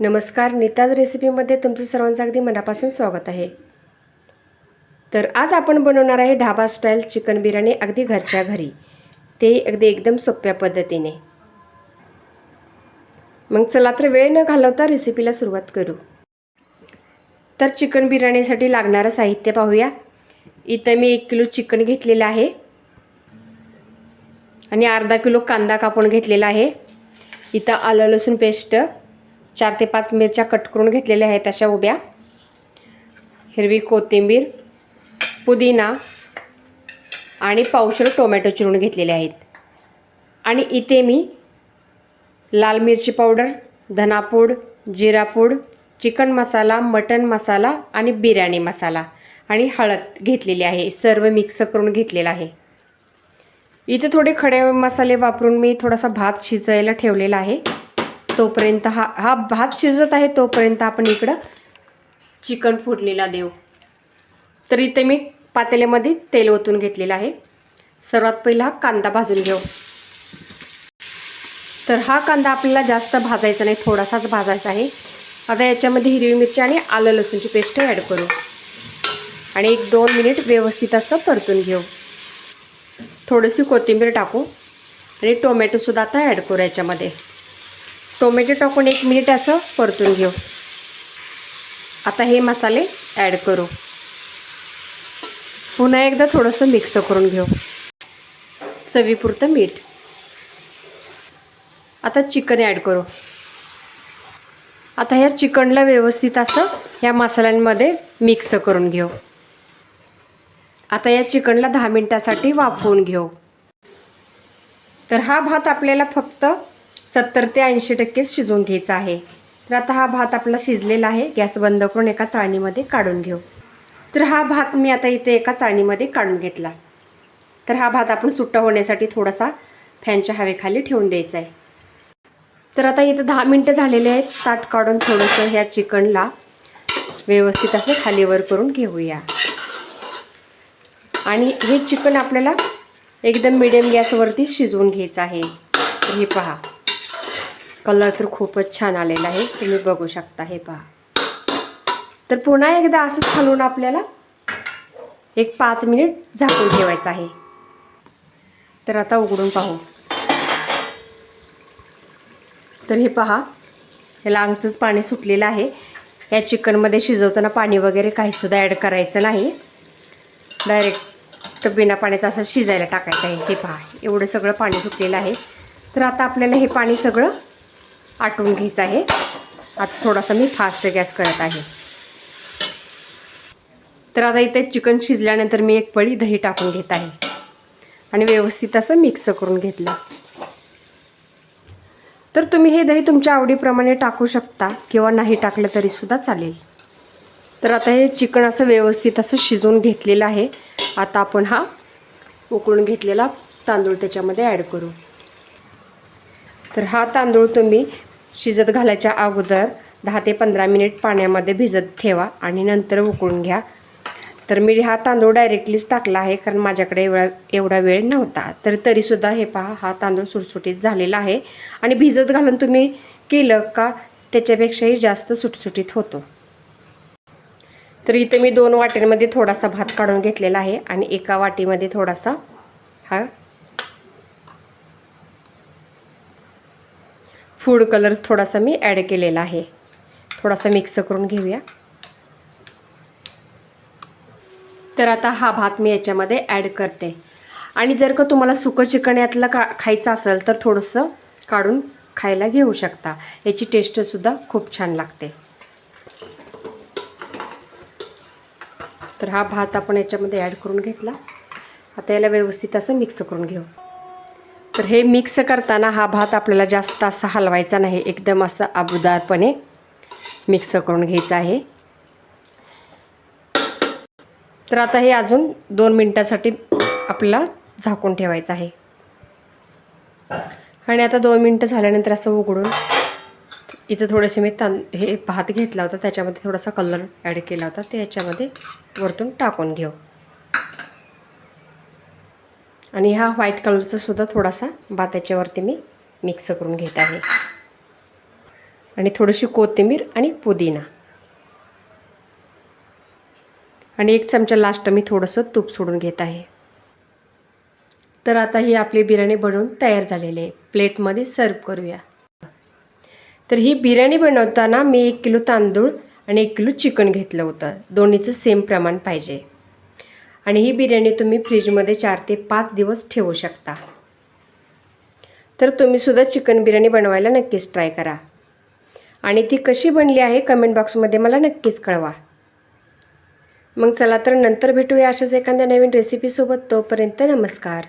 नमस्कार नीताज रेसिपीमध्ये तुमचं सर्वांचं अगदी मनापासून स्वागत आहे. तर आज आपण बनवणार आहे ढाबा स्टाईल चिकन बिर्याणी अगदी घरच्या घरी. ते अगदी एकदम सोप्या पद्धतीने. मग चला तर वेळ न घालवता रेसिपीला सुरुवात करू. तर चिकन बिर्याणीसाठी लागणारं साहित्य पाहूया. इथं मी एक किलो चिकन घेतलेलं आहे. आणि अर्धा किलो कांदा कापून घेतलेला आहे. इथं आलं लसूण पेस्ट. चार ते पाच मिरच्या कट करून घेतलेल्या आहेत अशा उभ्या. हिरवी कोथिंबीर पुदिना आणि पावशर टोमॅटो चिरून घेतलेले आहेत. आणि इथे मी लाल मिरची पावडर धनापूड जिरापूड चिकन मसाला मटन मसाला आणि बिर्याणी मसाला आणि हळद घेतलेली आहे. सर्व मिक्स करून घेतलेलं आहे. इथे थोडे खडे मसाले वापरून मी थोडासा भात शिजायला ठेवलेला आहे. तोपर्यंत हा हा भात शिजत आहे तोपर्यंत आपण इकडं चिकन फोडणीला देऊ. तर इथे मी पातेल्यामध्ये तेल ओतून घेतलेलं आहे. सर्वात पहिला कांदा भाजून घेऊ. तर हा कांदा आपल्याला जास्त भाजायचा नाही थोडासाच भाजायचा आहे. आता याच्यामध्ये हिरवी मिरची आणि आलं लसूणची पेस्ट ॲड करू. आणि एक दोन मिनिट व्यवस्थित असं परतून घेऊ. थोडीशी कोथिंबीर टाकू. आणि टोमॅटोसुद्धा आता ॲड करू याच्यामध्ये. टोमॅटो टाकून एक मिनिट असं परतून घेऊ. आता हे मसाले ॲड करू. पुन्हा एकदा थोडंसं मिक्स करून घेऊ. चवीपुरतं मीठ. आता चिकन ॲड करू. आता ह्या चिकनला व्यवस्थित असं ह्या मसाल्यांमध्ये मिक्स करून घेऊ. आता या चिकनला दहा मिनटासाठी वाफवून घेऊ. तर हा भात आपल्याला फक्त सत्तर ते ऐंशी टक्के शिजवून घ्यायचा आहे. तर आता हा भात आपला शिजलेला आहे. गॅस बंद करून एका चाळणीमध्ये काढून घेऊ. तर हा भात मी आता इथे एका चाळणीमध्ये काढून घेतला. तर हा भात आपण सुट्टा होण्यासाठी थोडासा फॅनच्या हवेखाली ठेवून द्यायचा आहे. तर आता इथं दहा मिनटं झालेले आहेत. ताट काढून थोडंसं ह्या चिकनला व्यवस्थित असं खालीवर करून घेऊया. आणि हे चिकन आपल्याला एकदम मिडियम गॅसवरती शिजवून घ्यायचं आहे. हे पहा. कलर तर खूपच छान आलेला आहे. तुम्ही बघू शकता हे पहा. तर पुन्हा एकदा असंच घालून आपल्याला एक पाच मिनिट झाकून ठेवायचं आहे. तर आता उघडून पाहू. तर हे पहा ह्याला अंगचंच पाणी सुटलेलं आहे. या चिकनमध्ये शिजवताना पाणी वगैरे काहीसुद्धा ॲड करायचं नाही. डायरेक्ट बिना पाण्याचं असं शिजायला टाकायचं आहे. हे पहा एवढं सगळं पाणी सुटलेलं आहे. तर आता आपल्याला हे पाणी सगळं आटवून घ्यायचं आहे. आता थोडासा मी फास्ट गॅस करत आहे. तर आता इथे चिकन शिजल्यानंतर मी एक पळी दही टाकून घेत आहे. आणि व्यवस्थित असं मिक्स करून घेतलं. तर तुम्ही हे दही तुमच्या आवडीप्रमाणे टाकू शकता किंवा नाही टाकलं तरीसुद्धा चालेल. तर आता हे चिकन असं व्यवस्थित असं शिजवून घेतलेलं आहे. आता आपण हा उकळून घेतलेला तांदूळ त्याच्यामध्ये ॲड करू. तर हा तांदूळ तुम्ही शिजत घालायच्या अगोदर दहा ते पंधरा मिनिट पाण्यामध्ये भिजत ठेवा आणि नंतर उकळून घ्या. तर मी हा तांदूळ डायरेक्टलीच टाकला आहे कारण माझ्याकडे एवढा एवढा वेळ नव्हता. तर तरीसुद्धा हे पहा हा तांदूळ सुटसुटीत झालेला आहे आणि भिजत घालून तुम्ही केलं का त्याच्यापेक्षाही जास्त सुटसुटीत होतो. तर इथे मी दोन वाट्यांमध्ये थोडासा भात काढून घेतलेला आहे आणि एका वाटीमध्ये थोडासा हा फूड कलर थोडासा मी ॲड केलेला आहे. थोडासा मिक्स करून घेऊया. तर आता हा भात मी याच्यामध्ये ॲड करते. आणि जर का तुम्हाला सुकं चिकन यातलं का खायचं असेल तर थोडंसं काढून खायला घेऊ शकता. याची टेस्टसुद्धा खूप छान लागते. तर हा भात आपण याच्यामध्ये ॲड करून घेतला. आता याला व्यवस्थित असं मिक्स करून घेऊ. तर हे मिक्स करताना हा भात आपल्याला जास्त असा हलवायचा नाही. एकदम असं आबुदारपणे मिक्स करून घ्यायचा आहे. तर आता हे अजून दोन मिनटासाठी आपल्याला झाकून ठेवायचं आहे. आणि आता दोन मिनटं झाल्यानंतर असं उघडून इथं थोडेसे मी तां हे भात घेतला होता. त्याच्यामध्ये थोडासा कलर ॲड केला होता. ते याच्यामध्ये वरतून टाकून घेऊ. आणि हा व्हाईट कलरचा सुद्धा थोडासा भाताच्यावरती मी मिक्स करून घेत आहे. आणि थोडीशी कोथिंबीर आणि पुदिना. आणि एक चमचा लास्ट मी थोडंसं तूप सोडून घेत आहे. तर आता ही आपली बिर्याणी बनवून तयार झालेली आहे. प्लेटमध्ये सर्व करूया. तर ही बिर्याणी बनवताना मी एक किलो तांदूळ आणि एक किलो चिकन घेतलं होतं. दोन्हीचं सेम प्रमाण पाहिजे. आणि ही बिर्याणी तुम्ही फ्रीजमध्ये चार ते पाच दिवस ठेवू शकता. तर तुम्हीसुद्धा चिकन बिर्याणी बनवायला नक्कीच ट्राय करा. आणि ती कशी बनली आहे कमेंट बॉक्समध्ये मला नक्कीच कळवा. मग चला तर नंतर भेटूया अशाच एखाद्या नवीन रेसिपीसोबत तोपर्यंत नमस्कार.